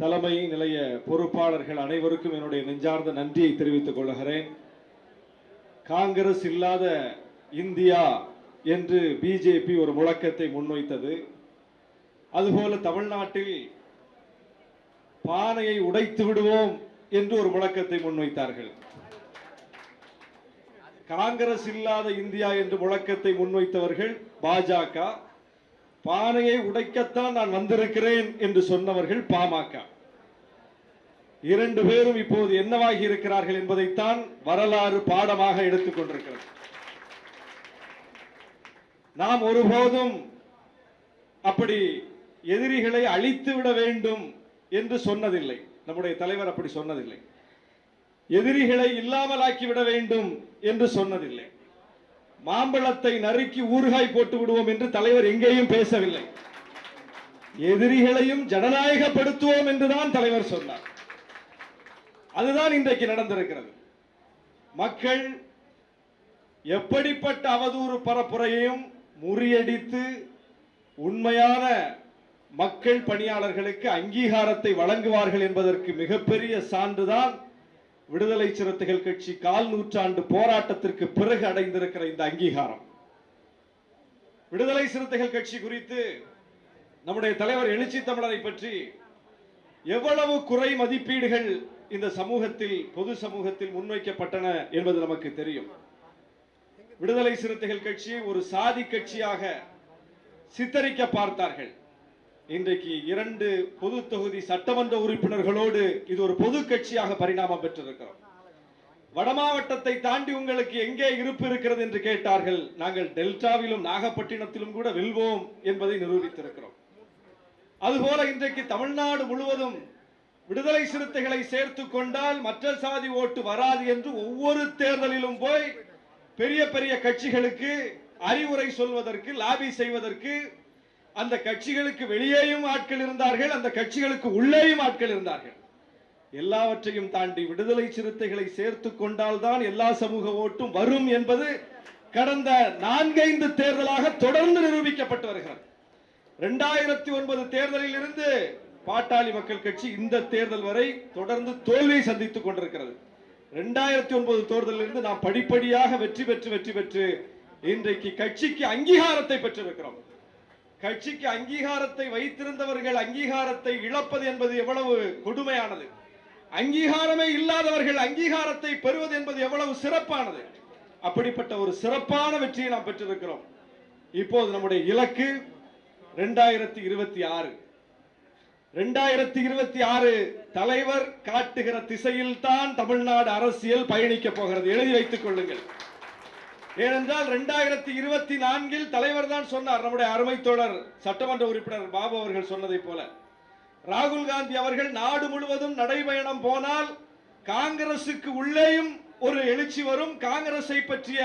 தலைமை நிலைய பொறுப்பாளர்கள் அனைவருக்கும் என்னுடைய நெஞ்சார்ந்த நன்றியை தெரிவித்துக் கொள்கிறேன். காங்கிரஸ் இல்லாத இந்தியா என்று பிஜேபி ஒரு முழக்கத்தை முன்வைத்தது. அதுபோல தமிழ்நாட்டில் பானையை உடைத்து விடுவோம் என்று ஒரு முழக்கத்தை முன்வைத்தார்கள். காங்கிரஸ் இல்லாத இந்தியா என்று முழக்கத்தை முன்வைத்தவர்கள் பாஜக பானையை உடைக்கத்தான் நான் வந்திருக்கிறேன் என்று சொன்னவர்கள் பாமக. இரண்டு பேரும் இப்போது என்னவாகி இருக்கிறார்கள் என்பதைத்தான் வரலாறு பாடமாக எடுத்துக் கொண்டிருக்கிறது. நாம் ஒருபோதும் அப்படி எதிரிகளை அழித்து விட வேண்டும் என்று சொன்னதில்லை. நம்முடைய தலைவர் அப்படி சொன்னதில்லை. எதிரிகளை இல்லாமலாக்கி விட வேண்டும் என்று சொன்னதில்லை. மாம்பழத்தை நறுக்கி ஊறுகாய் போட்டு விடுவோம் என்று தலைவர் எங்கேயும் பேசவில்லை. எதிரிகளையும் ஜனநாயகப்படுத்துவோம் என்றுதான் தலைவர் சொன்னார். அதுதான் இன்றைக்கு நடந்திருக்கிறது. மக்கள் எப்படிப்பட்ட அவதூறு பரப்புரையையும் முறியடித்து உண்மையான மக்கள் பணியாளர்களுக்கு அங்கீகாரத்தை வழங்குவார்கள் என்பதற்கு மிகப்பெரிய சான்றுதான் விடுதலை சிறுத்தைகள் கட்சி கால் நூற்றாண்டு போராட்டத்திற்கு பிறகு அடைந்திருக்கிற இந்த அங்கீகாரம். விடுதலை சிறுத்தைகள் கட்சி குறித்து நம்முடைய தலைவர் எழுச்சி தமிழரை பற்றி எவ்வளவு குறை மதிப்பீடுகள் இந்த சமூகத்தில் பொது சமூகத்தில் முன்வைக்கப்பட்டன என்பது நமக்கு தெரியும். விடுதலை சிறுத்தைகள் கட்சி ஒரு சாதி கட்சியாக சித்தரிக்க பார்த்தார்கள். இன்றைக்கு இரண்டு பொது தொகுதி சட்டமன்ற உறுப்பினர்களோடு இது ஒரு பொது கட்சியாக பரிணாமம் பெற்றிருக்கிறோம். வடமாவட்டத்தை தாண்டி உங்களுக்கு எங்கே இருப்பு இருக்கிறது என்று கேட்டார்கள். நாங்கள் டெல்டாவிலும் நாகப்பட்டினத்திலும் கூட வெல்வோம் என்பதை நிரூபித்திருக்கிறோம். அதுபோல இன்றைக்கு தமிழ்நாடு முழுவதும் விடுதலை சிறுத்தைகளை சேர்த்து கொண்டால் மற்ற சாதி ஓட்டு வராது என்று ஒவ்வொரு தேர்தலிலும் போய் பெரிய பெரிய கட்சிகளுக்கு அறிவுரை சொல்வதற்கு லாபி செய்வதற்கு அந்த கட்சிகளுக்கு வெளியேயும் ஆட்கள் இருந்தார்கள் அந்த கட்சிகளுக்கு உள்ளேயும் ஆட்கள் இருந்தார்கள். எல்லாவற்றையும் தாண்டி விடுதலை சிறுத்தைகளை சேர்த்து கொண்டால்தான் எல்லா சமூக ஓட்டும் வரும் என்பது கடந்த நான்கைந்து தேர்தலாக தொடர்ந்து நிரூபிக்கப்பட்டு வருகிறது. இரண்டாயிரத்தி ஒன்பது தேர்தலில் இருந்து பாட்டாளி மக்கள் கட்சி இந்த தேர்தல் வரை தொடர்ந்து தோல்வியை சந்தித்துக் கொண்டிருக்கிறது. இரண்டாயிரத்தி ஒன்பது தேர்தலில் இருந்து நாம் படிப்படியாக வெற்றி பெற்று வெற்றி பெற்று இன்றைக்கு கட்சிக்கு அங்கீகாரத்தை பெற்றிருக்கிறோம். கட்சிக்கு அங்கீகாரத்தை வைத்திருந்தவர்கள் அங்கீகாரத்தை இழப்பது என்பது எவ்வளவு கொடுமையானது. அங்கீகாரமே இல்லாதவர்கள் அங்கீகாரத்தை பெறுவது என்பது எவ்வளவு சிறப்பானது. அப்படிப்பட்ட ஒரு சிறப்பான வெற்றியை நாம் பெற்றிருக்கிறோம். இப்போது நம்முடைய இலக்கு ரெண்டாயிரத்தி இருபத்தி ஆறு. ரெண்டாயிரத்தி இருபத்தி ஆறு தலைவர் காட்டுகிற திசையில் தான் தமிழ்நாடு அரசியல் பயணிக்க போகிறது. எழுதி வைத்துக் கொள்ளுங்கள். ஏனென்றால் ரெண்டாயிரத்தி இருபத்தி நான்கில் தலைவர் தான் சொன்னார் நம்முடைய அருமை தோழர் சட்டமன்ற உறுப்பினர் பாபு அவர்கள் சொன்னதைப் போல. ராகுல் காந்தி அவர்கள் நாடு முழுவதும் நடைபயணம் போனால் காங்கிரசுக்கு உள்ளேயும் ஒரு எழுச்சி வரும். காங்கிரஸை பற்றிய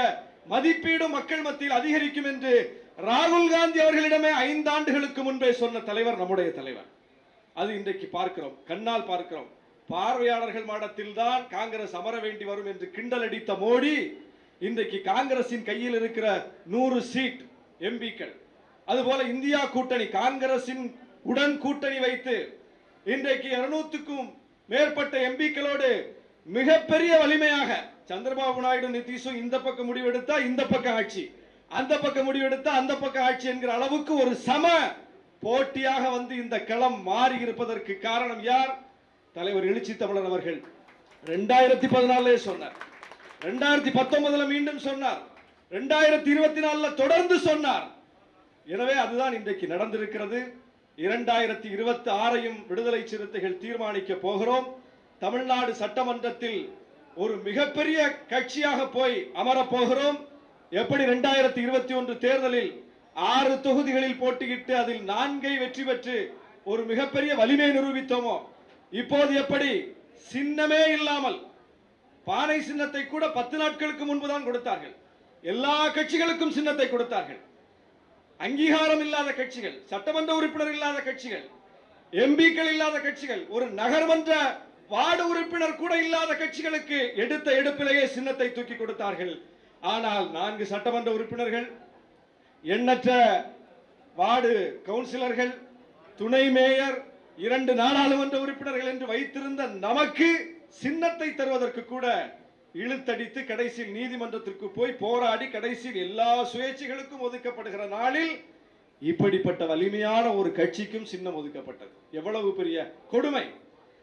மதிப்பீடு மக்கள் மத்தியில் அதிகரிக்கும் என்று ராகுல் காந்தி அவர்களிடமே ஐந்தாண்டுகளுக்கு முன்பே சொன்ன தலைவர் நம்முடைய தலைவர். அது இன்றைக்கு பார்க்கிறோம் கண்ணால் பார்க்கிறோம். பார்வையாளர்கள் மாடத்தில் தான் காங்கிரஸ் அமர வேண்டி வரும் என்று கிண்டல் அடித்த மோடி இன்றைக்கு காங்கிரசின் கையில் இருக்கிற நூறு சீட் எம்பிக்கள். அதுபோல இந்தியா கூட்டணி காங்கிரசின் உடன் கூட்டணி வைத்து இன்றைக்கு இருநூத்துக்கும் மேற்பட்ட எம்பிக்களோடு மிகப்பெரிய வலிமையாக சந்திரபாபு நாயுடு நிதிஷும் இந்த பக்கம் முடிவெடுத்தா இந்த பக்கம் ஆட்சி. அந்த பக்கம் முடிவெடுத்தா அந்த பக்கம் ஆட்சி என்கிற அளவுக்கு ஒரு சம போட்டியாக வந்து இந்த களம் மாறி இருப்பதற்கு காரணம் யார்? தலைவர் எழுச்சி தமிழர் அவர்கள். ரெண்டாயிரத்தி பதினாலே சொன்னார். ரெண்டாயிரத்தி பத்தொன்பதுல மீண்டும் சொன்னார். ரெண்டாயிரத்தி இருபத்தி நாலுல தொடர்ந்து சொன்னார். எனவே அதுதான் இன்றைக்கு நடந்திருக்கிறது. இரண்டாயிரத்தி இருபத்தி ஆறையும் விடுதலை சிறுத்தைகள் தீர்மானிக்க போகிறோம். தமிழ்நாடு சட்டமன்றத்தில் ஒரு மிகப்பெரிய கட்சியாக போய் அமரப் போகிறோம். எப்படி ரெண்டாயிரத்தி இருபத்தி ஒன்று தேர்தலில் ஆறு தொகுதிகளில் போட்டியிட்டு அதில் நான்கை வெற்றி பெற்று ஒரு மிகப்பெரிய வலிமை நிரூபித்தோமோ? இப்போது எப்படி? சின்னமே இல்லாமல் பானை சின்னத்தை கூட பத்து நாட்களுக்கு முன்புதான் கொடுத்தார்கள். எல்லா கட்சிகளுக்கும் சின்னத்தை கொடுத்தார்கள். அங்கீகாரம் இல்லாத கட்சிகள் சட்டமன்ற உறுப்பினர் இல்லாத கட்சிகள் எம்பிக்கள் இல்லாத கட்சிகள் ஒரு நகர்மன்ற வார்டு உறுப்பினர் கூட இல்லாத கட்சிகளுக்கு எடுத்த எடுப்பிலேயே சின்னத்தை தூக்கி கொடுத்தார்கள். ஆனால் நான்கு சட்டமன்ற உறுப்பினர்கள் எண்ணற்ற வார்டு கவுன்சிலர்கள் துணை மேயர் இரண்டு நாடாளுமன்ற உறுப்பினர்கள் என்று வைத்திருந்த நமக்கு சின்னத்தை தருவதற்கு கூட இழுத்தடித்து கடைசியில் நீதிமன்றத்திற்கு போய் போராடி கடைசியில் எல்லா சுயேட்சைகளுக்கும் ஒதுக்கப்படுகிற நாளில் இப்படிப்பட்ட வலிமையான ஒரு கட்சிக்கும் சின்னம் ஒதுக்கப்பட்டது. எவ்வளவு பெரிய கொடுமை.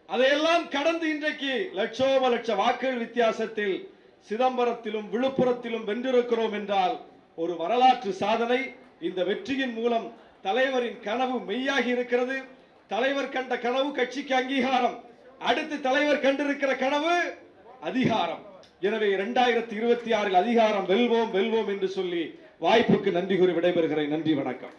அதையெல்லாம் கடந்து இன்றைக்கு லட்சோப லட்ச வாக்குகள் வித்தியாசத்தில் சிதம்பரத்திலும் விழுப்புரத்திலும் வென்றிருக்கிறோம் என்றால் ஒரு வரலாற்று சாதனை. இந்த வெற்றியின் மூலம் தலைவரின் கனவு மெய்யாகி இருக்கிறது. தலைவர் கண்ட கனவு கட்சிக்கு அங்கீகாரம். அடுத்து தலைவர் கண்டிருக்கிற கனவு அதிகாரம். எனவே இரண்டாயிரத்தி இருபத்தி ஆறில் அதிகாரம் வெல்வோம் வெல்வோம் என்று சொல்லி வாய்ப்புக்கு நன்றி கூறி விடைபெறுகிறேன். நன்றி வணக்கம்.